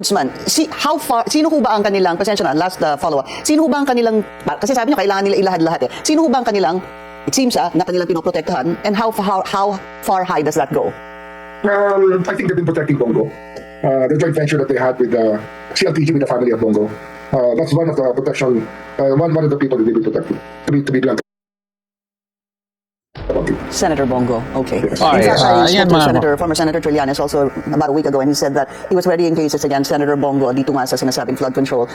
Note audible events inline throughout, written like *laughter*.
Ombudsman, si, how far, sino ho ba ang kanilang, pasensya na, last uh, follow-up, sino ho ba ang kanilang, kasi sabi niyo kailangan nila ilahad lahat eh, sino ho ba ang kanilang, it seems ah, na kanilang pinoprotektahan, and how, how, how far high does that go? Um, I think they've been protecting Bongo. Uh, the joint venture that they had with the CLTG with the family of Bongo. Uh, that's one of the protection, uh, one, one of the people that they will protect. To be, to be blunt. Senator Bongo, okay. Oh, in yeah. fact, Ah, I spoke to Senator, former Senator Trillanes also about a week ago, and he said that he was ready in cases against Senator Bongo dito nga sa sinasabing flood control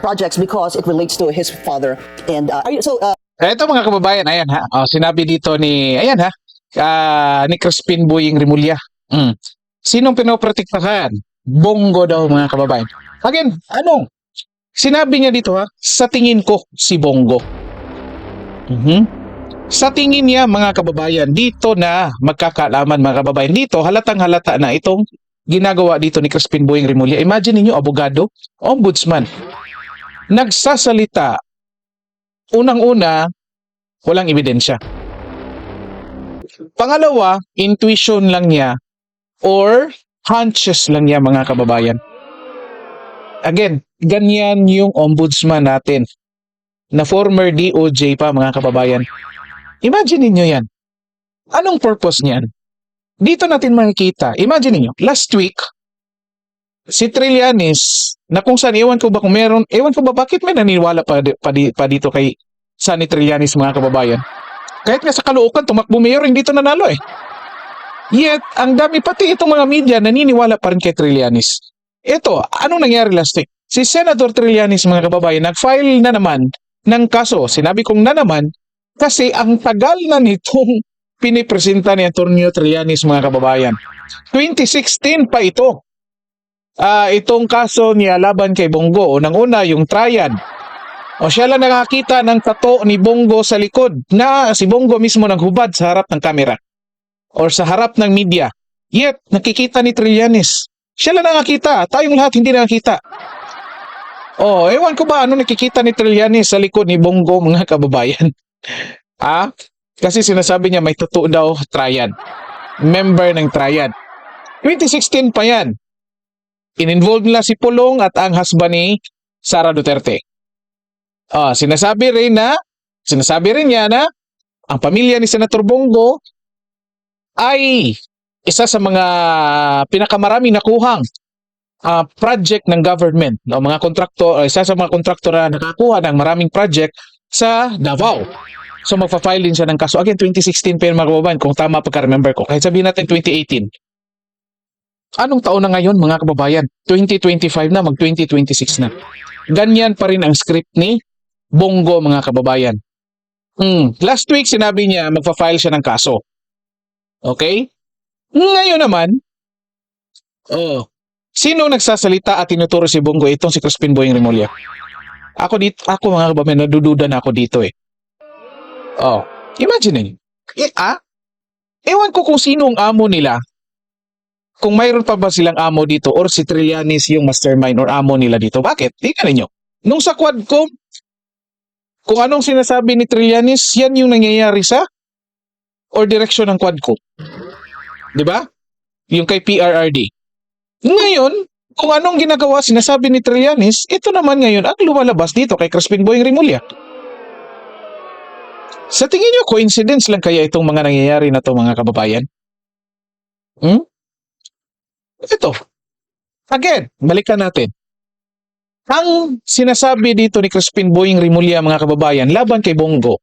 projects because it relates to his father. And uh, are you, so, uh, Ito mga kababayan, ayan ha. Oh, sinabi dito ni, ayan ha, ah, ni Crispin Boying Rimulya. Mm. Sinong pinoprotektahan? Bongo daw mga kababayan. Again, anong? Sinabi niya dito ha, sa tingin ko si Bongo. Mhm. Sa tingin niya mga kababayan, dito na magkakaalaman mga kababayan. Dito halatang halata na itong ginagawa dito ni Crispin Boying Rimulya. Imagine niyo abogado, ombudsman, nagsasalita unang-una, walang ebidensya. Pangalawa, intuition lang niya or hunches lang niya mga kababayan. Again, ganyan yung ombudsman natin na former DOJ pa mga kababayan. Imagine niyo yan. Anong purpose niyan? Dito natin makikita. Imagine niyo, last week, si Trillanes, na kung saan, ewan ko ba kung meron, ewan ko ba bakit may naniniwala pa, pa, pa dito kay Sunny Trillanes mga kababayan. Kahit nga sa Caloocan, tumakbo mayor, hindi ito nanalo eh. Yet, ang dami pati itong mga media naniniwala pa rin kay Trillanes. Ito, anong nangyari last week? Si Senator Trillanes mga kababayan, nag-file na naman ng kaso. Sinabi kong na naman kasi ang tagal na nitong pinipresenta ni Antonio Trillanes mga kababayan. 2016 pa ito. Ah, itong kaso niya laban kay Bongo. Unang-una, yung triad. O siya lang nakakita ng tato ni Bongo sa likod na si Bongo mismo naghubad sa harap ng kamera or sa harap ng media. Yet, nakikita ni Trillanes. Siya lang nakakita. Tayong lahat hindi nakakita. Oh, ewan ko ba ano nakikita ni Trillanes sa likod ni Bongo mga kababayan. Ah? Kasi sinasabi niya may tato daw triad. Member ng triad. 2016 pa yan. In-involve nila si Pulong at ang husband ni Sara Duterte. Ah, sinasabi rin na, sinasabi rin niya na ang pamilya ni Senator Bongo ay isa sa mga pinakamaraming nakuhang ah, project ng government. No, mga kontraktor, isa sa mga kontraktor na nakakuha ng maraming project sa Davao. So magpa-file din siya ng kaso. Again, 2016 pa yun mga kababayan, kung tama pagka-remember ko. Kahit sabihin natin 2018. Anong taon na ngayon mga kababayan? 2025 na, mag-2026 na. Ganyan pa rin ang script ni Bongo mga kababayan. Hmm. Last week sinabi niya magpa-file siya ng kaso. Okay? Ngayon naman, oh, sino nagsasalita at tinuturo si Bongo itong si Crispin Boying Remulla? Ako dito, ako mga kababayan, nadududa na ako dito eh. Oh, imagine. Eh, ah? Ewan ko kung sino ang amo nila. Kung mayroon pa ba silang amo dito or si Trillanes yung mastermind or amo nila dito. Bakit? Tingnan ninyo. Nung sa Quadcom, kung anong sinasabi ni Trillanes, yan yung nangyayari sa or direksyon ng Quadcom. Di ba? Yung kay PRRD. Ngayon, kung anong ginagawa sinasabi ni Trillanes, ito naman ngayon ang lumalabas dito kay Crispin Boying Rimulya. Sa tingin niyo, coincidence lang kaya itong mga nangyayari na to mga kababayan? Hmm? Ito. Again, balikan natin. Ang sinasabi dito ni Crispin Boying Rimulya mga kababayan laban kay Bongo,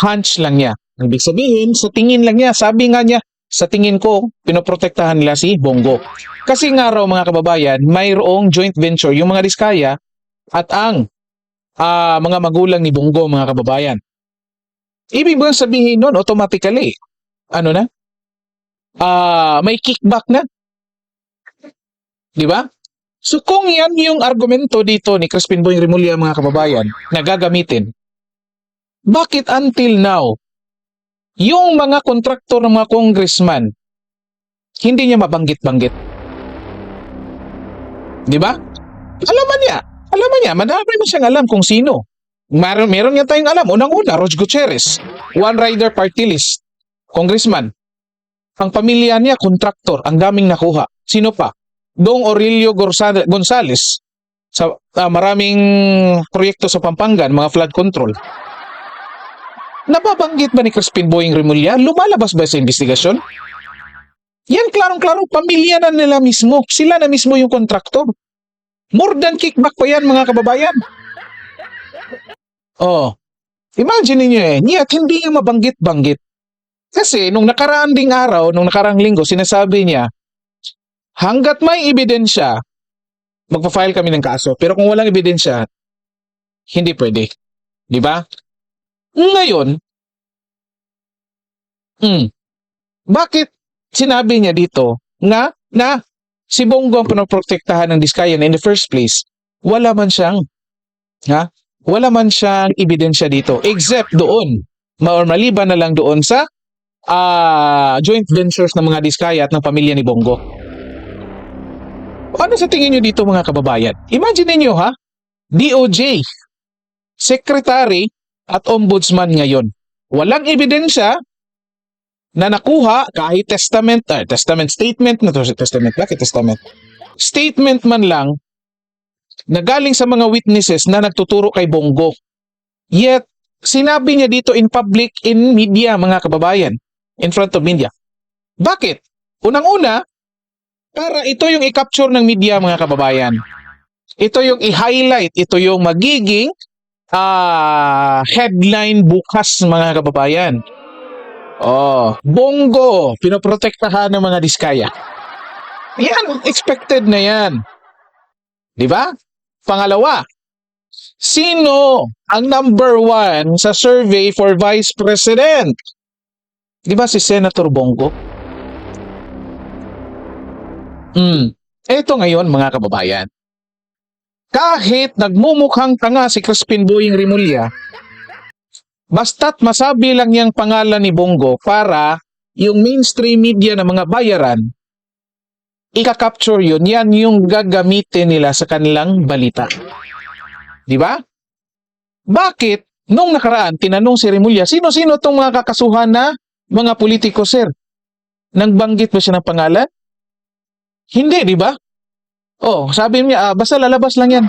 hunch lang niya. Ibig sabihin, sa tingin lang niya, sabi nga niya, sa tingin ko, pinoprotektahan nila si Bongo. Kasi nga raw mga kababayan, mayroong joint venture yung mga Diskaya at ang ah, mga magulang ni Bongo mga kababayan. Ibig ba sabihin nun, automatically, ano na? Ah, may kickback na. Di ba? So kung yan yung argumento dito ni Crispin Boy Rimulya mga kababayan na gagamitin, bakit until now, yung mga kontraktor ng mga congressman, hindi niya mabanggit-banggit? Di ba? Alaman niya. Alaman niya. Madami mo siyang alam kung sino. Meron, meron niya tayong alam. Unang-una, Rog Gutierrez. One Rider Party List. Congressman. Ang pamilya niya, kontraktor. Ang daming nakuha. Sino pa? Dong Aurelio Gonzales sa ah, maraming proyekto sa Pampangan, mga flood control. Nababanggit ba ni Crispin Boying Remulla? Lumalabas ba sa investigasyon? Yan klarong-klaro, pamilya na nila mismo. Sila na mismo yung kontraktor. More than kickback pa yan, mga kababayan. Oh, imagine niyo eh, niyat hindi niya mabanggit-banggit. Kasi nung nakaraan ding araw, nung nakaraang linggo, sinasabi niya, hanggat may ebidensya, magpa-file kami ng kaso. Pero kung walang ebidensya, hindi pwede. Di ba? Ngayon, hmm, bakit sinabi niya dito nga na si Bongo ang pinoprotektahan ng Diskayan in the first place? Wala man siyang, ha? Wala man siyang ebidensya dito except doon. Or maliban na lang doon sa ah, joint ventures ng mga Diskaya at ng pamilya ni Bongo. Ano sa tingin nyo dito mga kababayan? Imagine niyo ha, DOJ, secretary at ombudsman ngayon. Walang ebidensya na nakuha kahit testament, ah, testament statement na testament, bakit testament? Statement man lang na galing sa mga witnesses na nagtuturo kay Bongo. Yet, sinabi niya dito in public, in media, mga kababayan, in front of media. Bakit? Unang-una, para ito yung i-capture ng media, mga kababayan. Ito yung i-highlight, ito yung magiging ah headline bukas, mga kababayan. Oh, Bongo, pinoprotektahan ng mga diskaya. Yan, expected na yan. Di ba? Pangalawa, sino ang number one sa survey for Vice President? Di ba si Senator Bongo? Hmm. Ito ngayon mga kababayan. Kahit nagmumukhang tanga si Crispin Boying Rimulya, basta't masabi lang niyang pangalan ni Bongo para yung mainstream media ng mga bayaran, ika-capture yun, yan yung gagamitin nila sa kanilang balita. Di ba? Bakit? Nung nakaraan, tinanong si Rimulya, sino-sino tong mga kakasuhan na mga politiko, sir? Nang banggit ba siya ng pangalan? Hindi, di ba? Oh, sabi niya, ah, basta lalabas lang yan.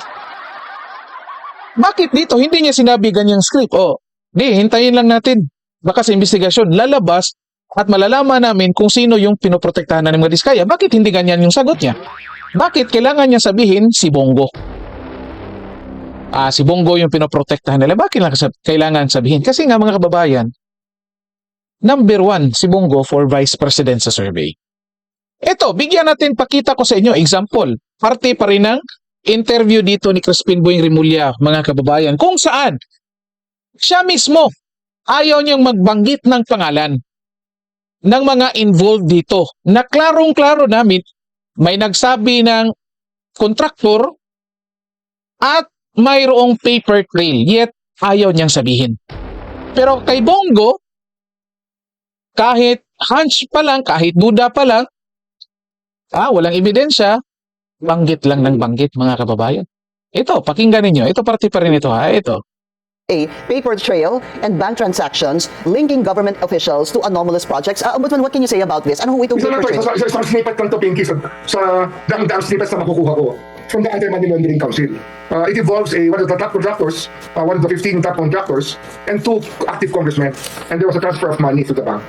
Bakit dito? Hindi niya sinabi ganyang script. Oh, di, hintayin lang natin. Baka sa investigasyon, lalabas at malalaman namin kung sino yung pinoprotektahan na ng mga diskaya. Bakit hindi ganyan yung sagot niya? Bakit kailangan niya sabihin si Bongo? Ah, si Bongo yung pinoprotektahan nila. Bakit lang kailangan sabihin? Kasi nga mga kababayan, number one si Bongo for Vice President sa survey. Ito, bigyan natin, pakita ko sa inyo, example. Parte pa rin ng interview dito ni Crispin Boying Rimulya, mga kababayan, kung saan siya mismo ayaw niyang magbanggit ng pangalan ng mga involved dito. Na klarong-klaro namin, may nagsabi ng kontraktor at mayroong paper trail, yet ayaw niyang sabihin. Pero kay Bongo, kahit hunch pa lang, kahit duda pa lang, ah, walang ebidensya, banggit lang ng banggit mga kababayan. Ito, pakinggan ninyo. Ito parte pa rin ito ha. Ito. A paper trail and bank transactions linking government officials to anomalous projects. Uh, Ombudsman, what can you say about this? Ano ho itong Isa lang paper to, trail? isa, isa, isang snippet lang to, Pinky, sa, sa dang-dang snippets na makukuha ko from the Anti-Money Laundering Council. Uh, it involves a, one of the top contractors, uh, one of the 15 top contractors, and two active congressmen. And there was a transfer of money to the bank.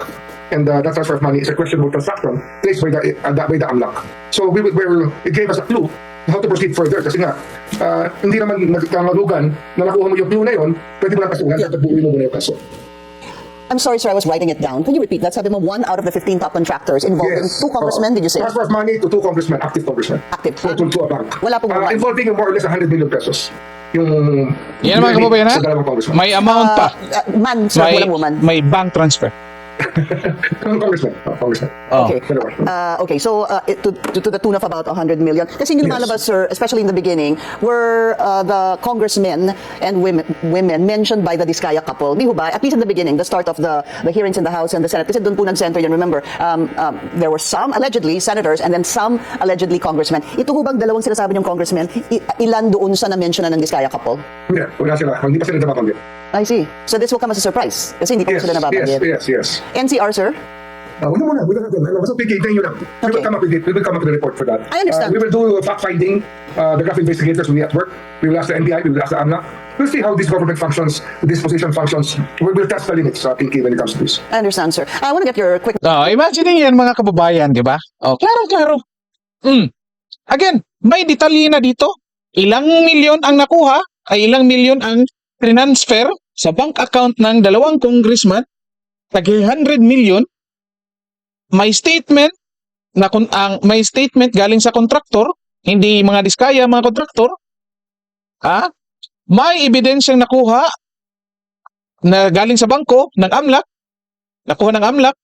And uh, that transfer of money is a questionable transaction placed by the, uh, by the AMLAC. So we, we were, it gave us a clue how to proceed further. Kasi nga, uh, hindi naman nagkamalugan na nakuha mo yung clue na yun, pwede mo lang kasuhan, yeah. tabuhin mo muna yung kaso. I'm sorry, sir, I was writing it down. Can you repeat that? Sabi mo, one out of the 15 top contractors involving two congressmen, Oo. did you say? Transfer of money to two congressmen, active congressmen. Active. To, to, to a bank. Wala pong Uh, involving more or less 100 million pesos. Yung... Yan mga kababayan ha. May amount pa. Uh, uh, man, sir, May, walang woman. may bank transfer. *laughs* Dalawang congressmen. Oh, congressmen. Oh. Okay. Uh, okay, so uh, it- to, to, to the tune of about 100 million. Kasi yung Yes. lumalabas, sir, especially in the beginning, were uh, the congressmen and women, women mentioned by the Diskaya couple. Di ba? At least in the beginning, the start of the, the hearings in the House and the Senate. Kasi doon po nag-center yun. Remember, um, um, there were some allegedly senators and then some allegedly congressmen. Ito ho bang dalawang sinasabi ng congressmen, ilan doon sa na-mention na ng Diskaya couple? Hindi, wala sila. Hindi pa sila nababanggit. I see. So this will come as a surprise. Kasi hindi pa Yes, sila yes, nababanggit. yes, yes. NCR, sir? Uh, wala muna, wala natin. Ano, basta PK, hintayin nyo lang. We will Okay. come up with it. We will come up with a report for that. I understand. Uh, we will do fact-finding. Uh, the graph investigators will be at work. We will ask the NBI, we will ask the AMNA. We'll see how this government functions, this position functions. We will test the limits, uh, Pinky, when it comes to this. I understand, sir. I want to get your quick Oh, imagine yan mga kababayan, di ba? Oh, klaro, klaro. Mm. Again, may detalye na dito. Ilang milyon ang nakuha, ay ilang milyon ang transfer sa bank account ng dalawang congressman, tag 100 million. May statement na kun ang may statement galing sa kontraktor, hindi mga diskaya mga kontraktor. Ha? May ebidensyang nakuha na galing sa bangko ng AMLAC, nakuha ng AMLAC,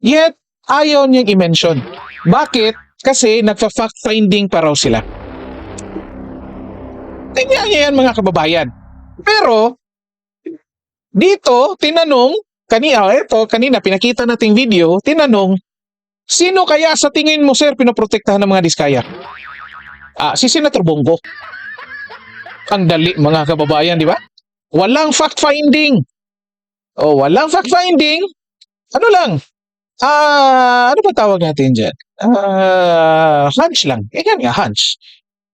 Yet, ayaw niyang i-mention. Bakit? Kasi nagpa-fact finding pa raw sila. Tingnan niya yan mga kababayan. Pero, dito, tinanong, kanina, ito, kanina, pinakita nating video, tinanong, sino kaya sa tingin mo, sir, pinoprotektahan ng mga diskaya? Ah, si Senator Bongo. Ang dali, mga kababayan, di ba? Walang fact finding. Oh, walang fact finding. Ano lang, Ah, ano ba tawag natin dyan? Ah, hunch lang. Eh, yan nga, hunch.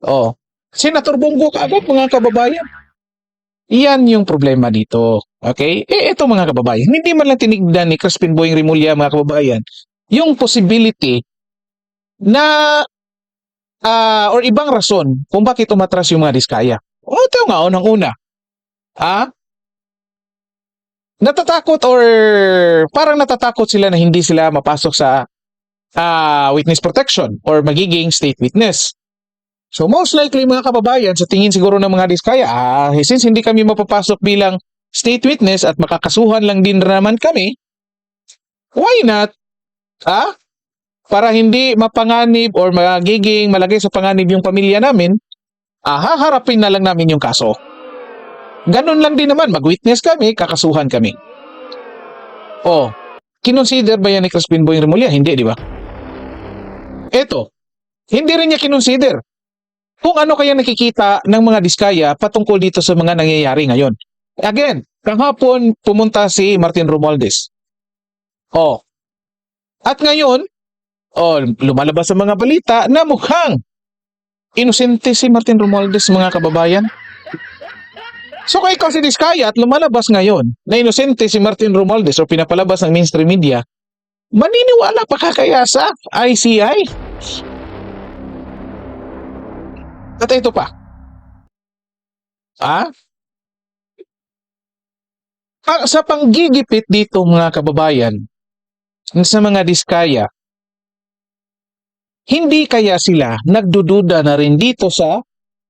Oh. Senator Bongo kaagad, mga kababayan. Yan yung problema dito. Okay? Eh, ito mga kababayan, hindi man lang tinignan ni Crispin Boying Rimulya, mga kababayan, yung possibility na ah or ibang rason kung bakit umatras yung mga diskaya. O, ito nga, unang-una. Ah, natatakot or parang natatakot sila na hindi sila mapasok sa ah, witness protection or magiging state witness. So most likely mga kababayan, sa tingin siguro ng mga diskaya, ah, since hindi kami mapapasok bilang state witness at makakasuhan lang din naman kami, why not? Ah? Para hindi mapanganib or magiging malagay sa panganib yung pamilya namin, ah, haharapin na lang namin yung kaso. Ganun lang din naman, mag-witness kami, kakasuhan kami. Oh, kinonsider ba yan ni Crispin Boy Remulla? Hindi, di ba? Eto, hindi rin niya kinonsider. Kung ano kaya nakikita ng mga diskaya patungkol dito sa mga nangyayari ngayon. Again, kahapon pumunta si Martin Romualdez. Oh. At ngayon, oh, lumalabas sa mga balita na mukhang inosente si Martin Romualdez mga kababayan. So kung ikaw si Diskaya at lumalabas ngayon na inosente si Martin Romualdez o pinapalabas ng mainstream media, maniniwala pa ka kaya sa ICI? At ito pa. Ah? Ah, Sa panggigipit dito mga kababayan, sa mga Diskaya, hindi kaya sila nagdududa na rin dito sa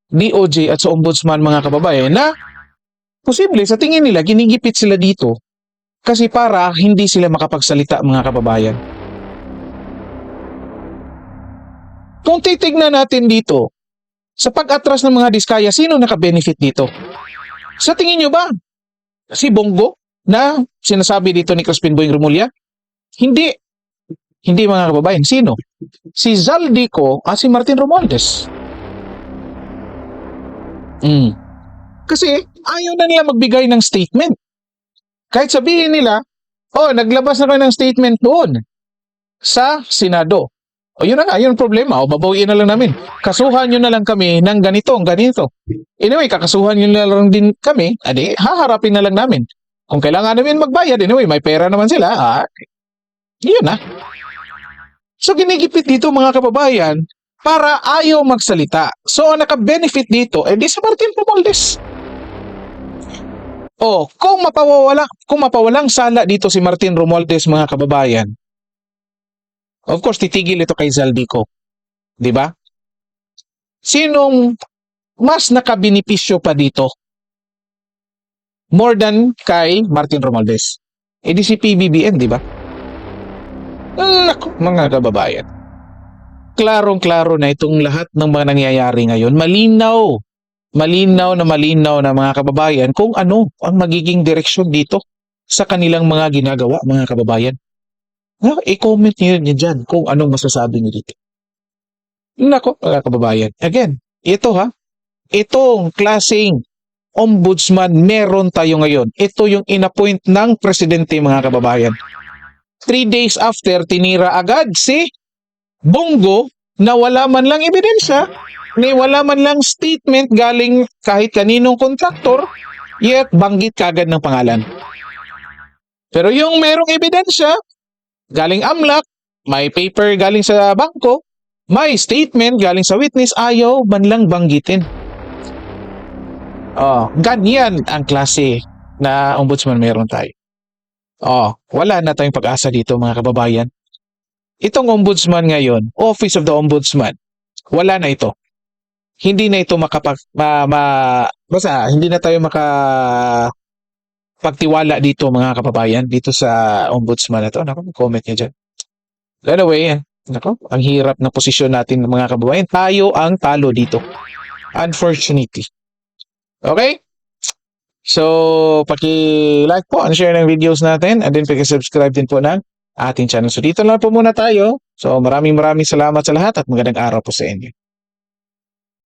DOJ at sa Ombudsman mga kababayan na posible sa tingin nila ginigipit sila dito kasi para hindi sila makapagsalita mga kababayan. Kung titignan natin dito, sa pag-atras ng mga diskaya, sino naka-benefit dito? Sa tingin nyo ba? Si Bongo na sinasabi dito ni Crispin Boying Remulla? Hindi. Hindi mga kababayan. Sino? Si Zaldico at si Martin Romualdez. Mm. Kasi ayaw na nila magbigay ng statement. Kahit sabihin nila, oh, naglabas na kayo ng statement doon sa Senado. O yun na nga, yun problema. O babawiin na lang namin. Kasuhan nyo na lang kami ng ganito, ganito. Anyway, kakasuhan nyo na lang din kami, adi, haharapin na lang namin. Kung kailangan namin magbayad, anyway, may pera naman sila, ah, yun na. So ginigipit dito mga kababayan para ayaw magsalita. So ang naka-benefit dito, eh di si Martin Romualdez. Oh, kung mapawala, kung mapawalang sala dito si Martin Romualdez mga kababayan, of course titigil ito kay Zaldico. 'Di ba? Sinong mas nakabinipisyo pa dito? More than kay Martin Romualdez. Eh di si PBBM, di ba? Naku, mga kababayan. Klarong-klaro na itong lahat ng mga nangyayari ngayon. Malinaw. Malinaw na malinaw na mga kababayan kung ano ang magiging direksyon dito sa kanilang mga ginagawa, mga kababayan. No, i-comment niyo yun dyan kung anong masasabi niyo dito. Nako, mga kababayan. Again, ito ha. Itong klaseng ombudsman meron tayo ngayon. Ito yung inappoint ng presidente mga kababayan. three days after, tinira agad si Bongo na wala man lang ebidensya, ni wala man lang statement galing kahit kaninong kontraktor, yet banggit kagad ng pangalan. Pero yung merong ebidensya, galing AMLAC, may paper galing sa bangko, may statement galing sa witness, ayaw man lang banggitin. Oh, ganyan ang klase na ombudsman meron tayo. Oh, wala na tayong pag-asa dito mga kababayan. Itong ombudsman ngayon, Office of the Ombudsman, wala na ito. Hindi na ito makapag ma, ma basta hindi na tayo maka pagtiwala dito mga kababayan dito sa ombudsman na to. Nako, comment niyo dyan. Anyway. Nako, ang hirap ng posisyon natin mga kababayan. Tayo ang talo dito. Unfortunately. Okay? So, paki-like po and share ng videos natin and then paki-subscribe din po ng ating channel. So, dito lang po muna tayo. So, maraming maraming salamat sa lahat at magandang araw po sa inyo.